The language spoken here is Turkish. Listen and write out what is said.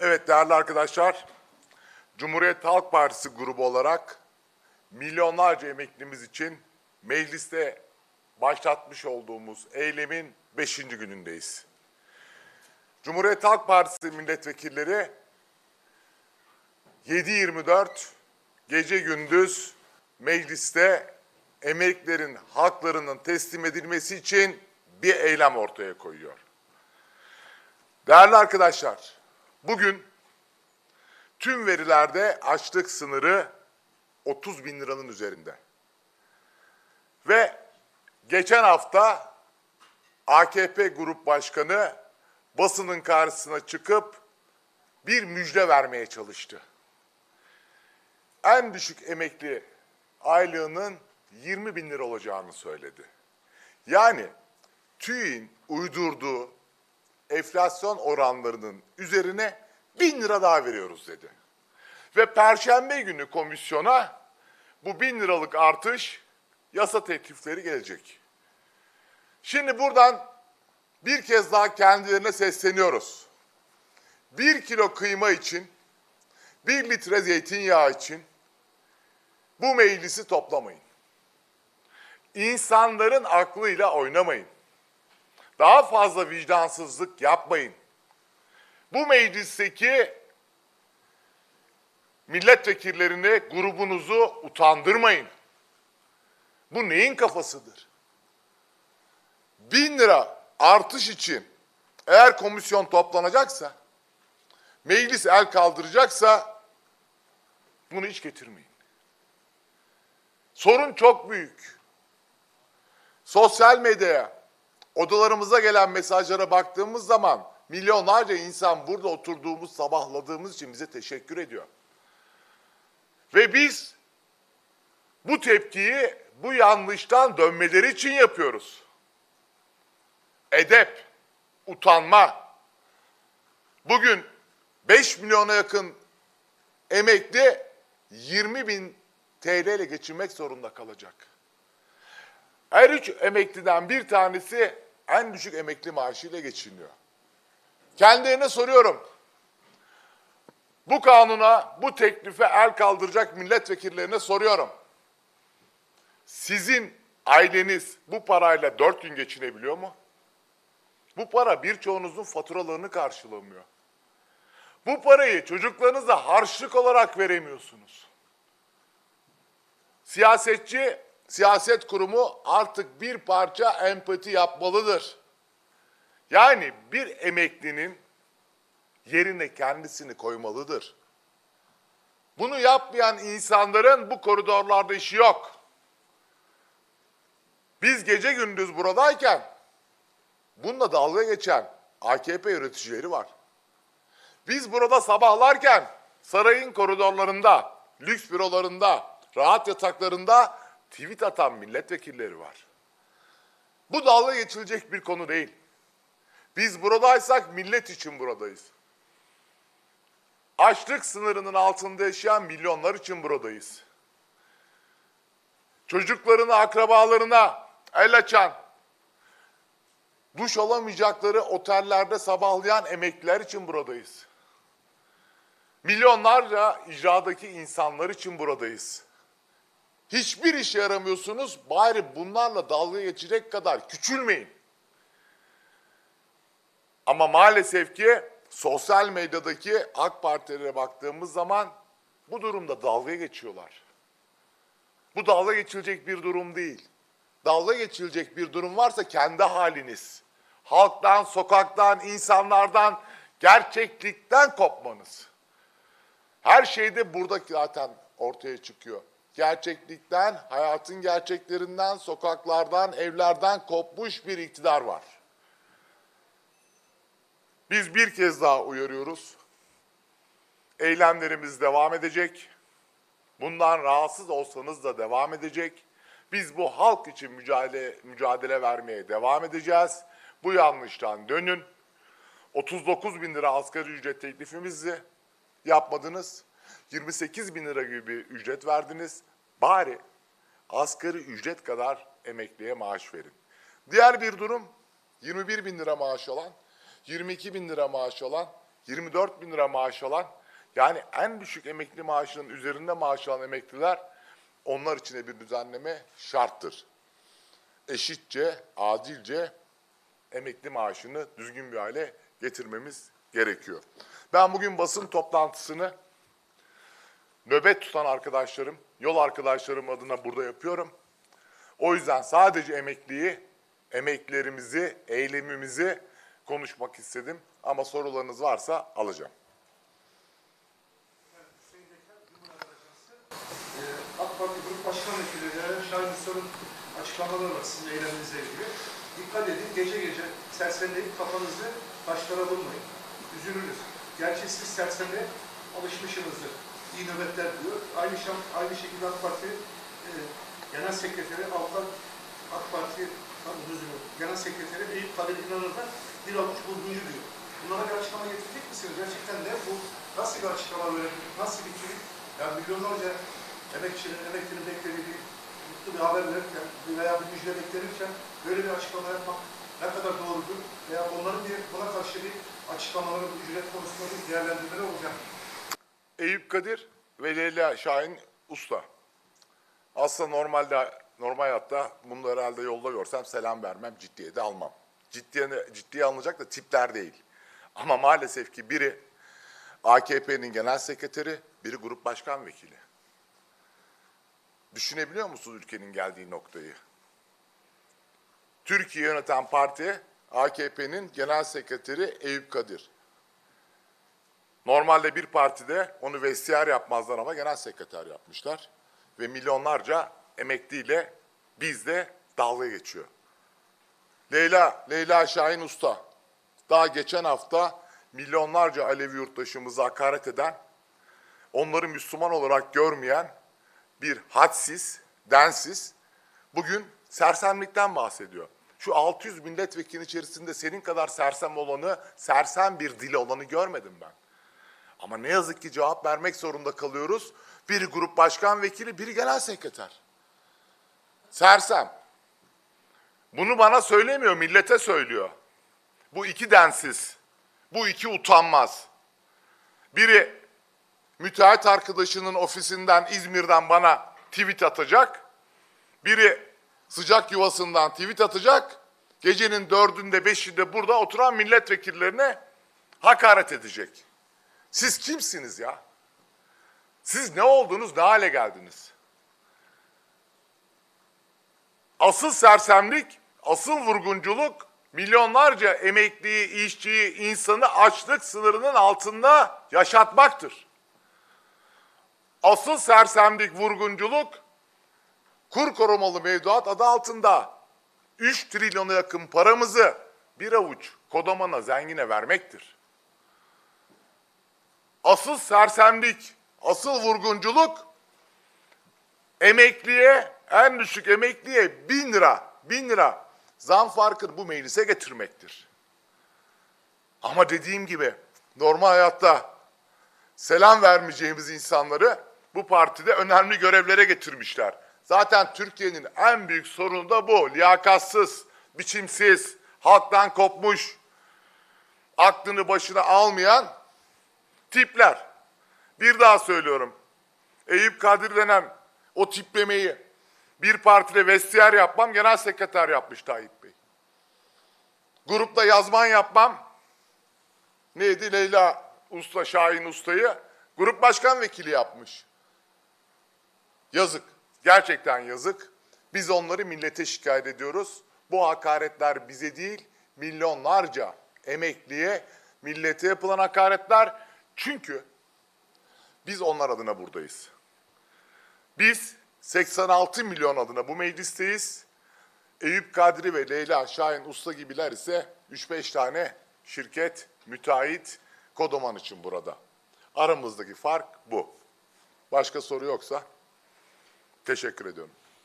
Evet değerli arkadaşlar, Cumhuriyet Halk Partisi grubu olarak milyonlarca emeklimiz için mecliste başlatmış olduğumuz eylemin 5. günündeyiz. Cumhuriyet Halk Partisi milletvekilleri 7-24 gece gündüz mecliste emeklerin haklarının teslim edilmesi için bir eylem ortaya koyuyor. Değerli arkadaşlar, bugün tüm verilerde açlık sınırı 30 bin liranın üzerinde. Ve geçen hafta AKP Grup Başkanı basının karşısına çıkıp bir müjde vermeye çalıştı. En düşük emekli aylığının 20 bin lira olacağını söyledi. Yani TÜİ'nin uydurduğu enflasyon oranlarının üzerine bin lira daha veriyoruz dedi. Ve perşembe günü komisyona bu bin liralık artış yasa teklifleri gelecek. Şimdi buradan bir kez daha kendilerine sesleniyoruz. Bir kilo kıyma için, bir litre zeytinyağı için bu meclisi toplamayın. İnsanların aklıyla oynamayın. Daha fazla vicdansızlık yapmayın. Bu meclisteki milletvekillerini, grubunuzu utandırmayın. Bu neyin kafasıdır? Bin lira artış için eğer komisyon toplanacaksa, meclis el kaldıracaksa bunu hiç getirmeyin. Sorun çok büyük. Sosyal medyaya, odalarımıza gelen mesajlara baktığımız zaman milyonlarca insan burada oturduğumuz, sabahladığımız için bize teşekkür ediyor. Ve biz bu tepkiyi bu yanlıştan dönmeleri için yapıyoruz. Edep, utanma. Bugün 5 milyona yakın emekli 20 bin TL ile geçinmek zorunda kalacak. Her üç emekliden bir tanesi en düşük emekli maaşıyla geçiniyor. Kendilerine soruyorum. Bu kanuna, bu teklife el kaldıracak milletvekillerine soruyorum. Sizin aileniz bu parayla dört gün geçinebiliyor mu? Bu para birçoğunuzun faturalarını karşılamıyor. Bu parayı çocuklarınıza harçlık olarak veremiyorsunuz. Siyasetçi, siyaset kurumu artık bir parça empati yapmalıdır. Yani bir emeklinin yerine kendisini koymalıdır. Bunu yapmayan insanların bu koridorlarda işi yok. Biz gece gündüz buradayken bununla dalga geçen AKP yöneticileri var. Biz burada sabahlarken sarayın koridorlarında, lüks bürolarında, rahat yataklarında tweet atan milletvekilleri var. Bu dalga geçilecek bir konu değil. Biz buradaysak millet için buradayız. Açlık sınırının altında yaşayan milyonlar için buradayız. Çocuklarına, akrabalarına el açan, duş alamayacakları otellerde sabahlayan emekliler için buradayız. Milyonlarca icradaki insanlar için buradayız. Hiçbir işe yaramıyorsunuz, bari bunlarla dalga geçecek kadar küçülmeyin. Ama maalesef ki sosyal medyadaki AK Partilere baktığımız zaman bu durumda dalga geçiyorlar. Bu dalga geçilecek bir durum değil. Dalga geçilecek bir durum varsa kendi haliniz. Halktan, sokaktan, insanlardan, gerçeklikten kopmanız. Her şey de burada zaten ortaya çıkıyor. Gerçeklikten, hayatın gerçeklerinden, sokaklardan, evlerden kopmuş bir iktidar var. Biz bir kez daha uyarıyoruz. Eylemlerimiz devam edecek. Bundan rahatsız olsanız da devam edecek. Biz bu halk için mücadele, mücadele vermeye devam edeceğiz. Bu yanlıştan dönün. 39 bin lira asgari ücret teklifimizi yapmadınız. 28 bin lira gibi bir ücret verdiniz. Bari asgari ücret kadar emekliye maaş verin. Diğer bir durum 21 bin lira maaş alan, 22 bin lira maaş alan 24 bin lira maaş alan yani en düşük emekli maaşının üzerinde maaş alan emekliler onlar için de bir düzenleme şarttır. Eşitçe, adilce emekli maaşını düzgün bir hale getirmemiz gerekiyor. Ben bugün basın toplantısını nöbet tutan arkadaşlarım, yol arkadaşlarım adına burada yapıyorum. O yüzden sadece emekliyi, emeklilerimizi, eylemimizi konuşmak istedim. Ama sorularınız varsa alacağım. Ee, AK Parti Grup Başkan Vekili Şahin Usta'nın açıklamaları var sizin eyleminizle ilgili. Dikkat edin gece gece sersemleyip kafanızı taşlara vurmayın. Üzülürüz. Gerçi siz sersemle alışmışsınızdır. İyi nöbetler diyor. Aynı, şam, aynı şekilde AK Parti e, Genel Sekreteri Avukat AK Parti dilerim, Genel Sekreteri Eyüp Kadir İnanır da bir avuç bulguncu diyor. Bunlara bir açıklama getirecek misiniz? Gerçekten de bu nasıl bir açıklama böyle, nasıl bir tweet? Yani milyonlarca emekçinin, emeklinin beklediği bir mutlu bir haber verirken veya bir müjde beklenirken böyle bir açıklama yapmak ne kadar doğrudur? Veya onların bir buna karşı bir açıklamaları, ücret konusunda bir değerlendirmeleri olacak. Eyüp Kadir ve Leyla Şahin Usta. Aslında normalde normal hayatta bunu herhalde yolda görsem selam vermem, ciddiye de almam. Ciddiye, ciddiye alınacak da tipler değil. Ama maalesef ki biri AKP'nin genel sekreteri, biri grup başkan vekili. Düşünebiliyor musunuz ülkenin geldiği noktayı? Türkiye yöneten parti AKP'nin genel sekreteri Eyüp Kadir. Normalde bir partide onu vestiyer yapmazlar ama genel sekreter yapmışlar. Ve milyonlarca emekliyle bizde dalga geçiyor. Leyla, Leyla Şahin Usta. Daha geçen hafta milyonlarca Alevi yurttaşımıza hakaret eden, onları Müslüman olarak görmeyen bir hadsiz, densiz, bugün sersemlikten bahsediyor. Şu 600 milletvekili içerisinde senin kadar sersem olanı, sersem bir dili olanı görmedim ben. Ama ne yazık ki cevap vermek zorunda kalıyoruz. Biri grup başkan vekili, biri genel sekreter. Sersem. Bunu bana söylemiyor, millete söylüyor. Bu iki densiz, bu iki utanmaz. Biri müteahhit arkadaşının ofisinden, İzmir'den bana tweet atacak. Biri sıcak yuvasından tweet atacak. Gecenin dördünde, beşinde burada oturan milletvekillerine hakaret edecek. Siz kimsiniz ya? Siz ne oldunuz, ne hale geldiniz? Asıl sersemlik, asıl vurgunculuk milyonlarca emekliyi, işçiyi, insanı açlık sınırının altında yaşatmaktır. Asıl sersemlik, vurgunculuk kur korumalı mevduat adı altında 3 trilyona yakın paramızı bir avuç kodamana, zengine vermektir. Asıl sersemlik, asıl vurgunculuk emekliye, en düşük emekliye bin lira, bin lira zam farkını bu meclise getirmektir. Ama dediğim gibi normal hayatta selam vermeyeceğimiz insanları bu partide önemli görevlere getirmişler. Zaten Türkiye'nin en büyük sorunu da bu. Liyakatsız, biçimsiz, halktan kopmuş, aklını başına almayan tipler. Bir daha söylüyorum. Eyüp Kadir denen o tiplemeyi bir partide vestiyer yapmam, genel sekreter yapmış Tayyip Bey. Grupta yazman yapmam, neydi Leyla Usta, Şahin Usta'yı grup başkan vekili yapmış. Yazık, gerçekten yazık. Biz onları millete şikayet ediyoruz. Bu hakaretler bize değil, milyonlarca emekliye, millete yapılan hakaretler. Çünkü biz onlar adına buradayız. Biz 86 milyon adına bu meclisteyiz. Eyüp Kadri ve Leyla Şahin Usta gibiler ise 3-5 tane şirket, müteahhit, kodoman için burada. Aramızdaki fark bu. Başka soru yoksa teşekkür ediyorum.